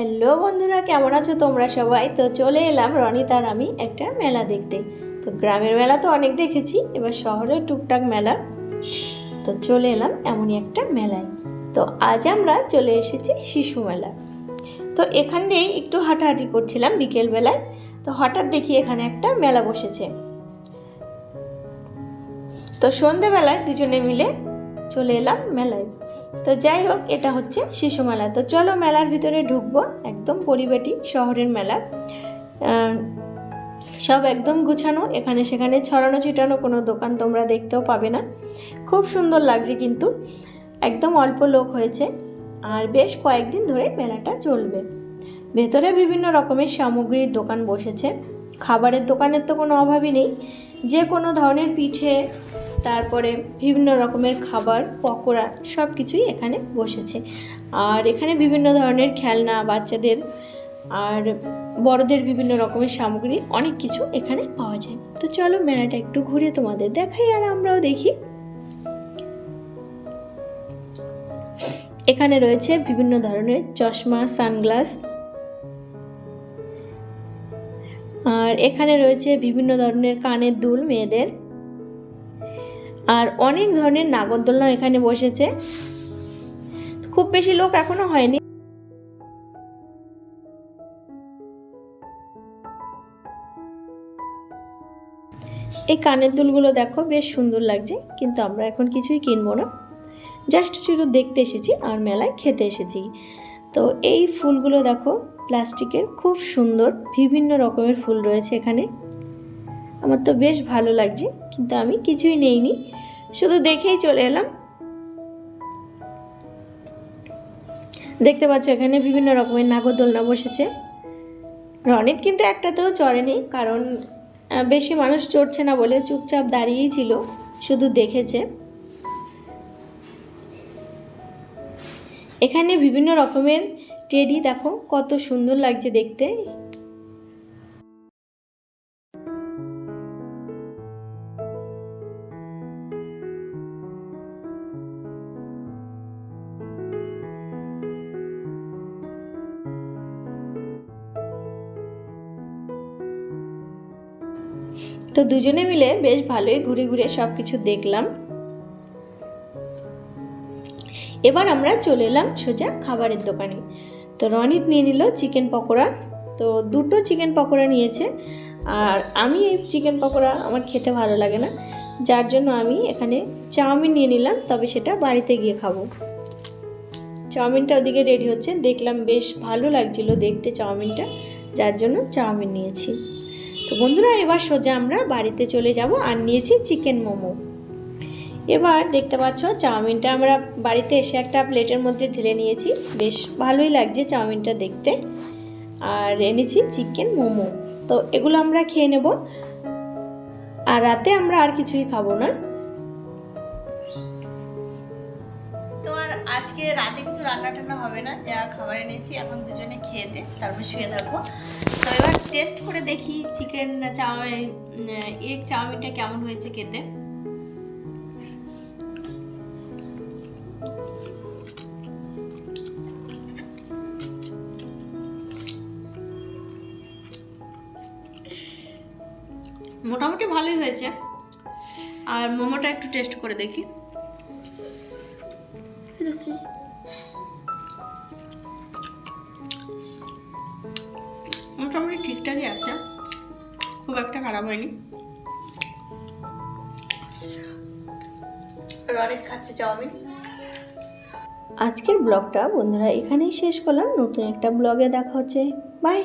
Hello বন্ধুরা, কেমন আছো তোমরা সবাই? তো চলে এলাম রনিত আর আমি একটা মেলা দেখতে। তো গ্রামের মেলা তো অনেক দেখেছি, এবার শহরের টুকটাক মেলা। তো চলে এলাম এমনই একটা মেলায়। তো আজ আমরা চলে এসেছি শিশু মেলা। তো এখান দিয়েই একটু হাঁটাহাঁটি করছিলাম বিকেলবেলায়। তো হঠাৎ দেখি এখানে একটা মেলা বসেছে। তো সন্ধেবেলায় দুজনে মিলে চলে এলাম মেলায়। তো যাই হোক, এটা হচ্ছে শিশু মেলা। তো চলো মেলার ভিতরে ঢুকবো, একদম পরিবেটি শহরের মেলা। সব একদম গুছানো, এখানে সেখানে ছড়ানো ছিটানো কোনো দোকান তোমরা দেখতেও পাবে না। খুব সুন্দর লাগছে কিন্তু, একদম অল্প লোক হয়েছে, আর বেশ কয়েকদিন ধরে মেলাটা চলবে। ভেতরে বিভিন্ন রকমের সামগ্রীর দোকান বসেছে। খাবারের দোকানের তো কোনো অভাবই নেই। যে কোনো ধরনের পিঠে তারপরে বিভিন্ন রকমের খাবার, পকোড়া সব কিছুই এখানে বসেছে। আর এখানে বিভিন্ন ধরনের খেলনা, বাচ্চাদের আর বড়দের বিভিন্ন রকমের সামগ্রী অনেক কিছু এখানে পাওয়া যায়। তো চলো মেলাটা একটু ঘুরে তোমাদের দেখাই আর আমরাও দেখি। এখানে রয়েছে বিভিন্ন ধরনের চশমা, সানগ্লাস। আর এখানে রয়েছে বিভিন্ন ধরনের কানের দুল মেয়েদের। আর অনেক ধরনের নাগরদোলনা এখানে বসেছে। খুব বেশি লোক এখনও হয়নি। এই কানের দুলগুলো দেখো, বেশ সুন্দর লাগছে, কিন্তু আমরা এখন কিছুই কিনবো না। জাস্ট শুধু দেখতে এসেছি আর মেলায় খেতে এসেছি। তো এই ফুলগুলো দেখো, প্লাস্টিকের, খুব সুন্দর, বিভিন্ন রকমের ফুল রয়েছে এখানে। আমার তো বেশ ভালো লাগছে, কিন্তু আমি কিছুই নেইনি। শুধু দেখেই চলে এলাম। দেখতে পাচ্ছ, এখানে বিভিন্ন রকমের নাগরদোলনা বসেছে। রনিত কিন্তু একটাতেও চড়েনি, কারণ বেশি মানুষ চড়ছে না বলে চুপচাপ দাঁড়িয়েই ছিল, শুধু দেখেছে। এখানে বিভিন্ন রকমের টেডি, দেখো, কত সুন্দর লাগছে দেখতে। তো দুজনে মিলে বেশ ভালোই ঘুরে ঘুরে সব কিছু দেখলাম। এবার আমরা চলে এলাম সোজা খাবারের দোকানে। তো রনিত নিয়ে নিল চিকেন পকোড়া। তো দুটো চিকেন পকোড়া নিয়েছে। আর আমি এই চিকেন পকোড়া আমার খেতে ভালো লাগে না। যার জন্য আমি এখানে চাউমিন নিয়ে নিলাম, তবে সেটা বাড়িতে গিয়ে খাব। চাউমিনটা ওদিকে রেডি হচ্ছে। দেখলাম বেশ ভালো লাগছিল দেখতে চাউমিনটা। যার জন্য চাউমিন নিয়েছি। তো বন্ধুরা, এবার সোজা আমরা বাড়িতে চলে যাব আর নিয়েছি চিকেন মোমো। এবার দেখতে পাচ্ছ, চাউমিনটা আমরা বাড়িতে এসে একটা প্লেটের মধ্যে ঢেলে নিয়েছি। বেশ ভালোই লাগছে চাউমিনটা দেখতে। আর এনেছি চিকেন মোমো। তো এগুলো আমরা খেয়ে নেব। আর রাতে আমরা আর কিছুই খাব না। আজকে রাতে কিছু রান্না টান্না হবে না, যা খাবার এনেছি, এখন দুজনে খেয়ে দে তারপর শুয়ে থাকব। তো এবার টেস্ট করে দেখি চিকেন চাউমিন এগ চাউমিনটা কেমন হয়েছে খেতে। মোটামুটি ভালোই হয়েছে। আর মোমোটা একটু টেস্ট করে দেখি। মোটামুটি ঠিকঠাকই আছে। খুব একটা খারাপ হয়নি। রনিত খাচ্ছে চাউমিন। আজকের ব্লগটা বন্ধুরা এখানেই শেষ করলাম। নতুন একটা ব্লগে দেখা হচ্ছে। বাই।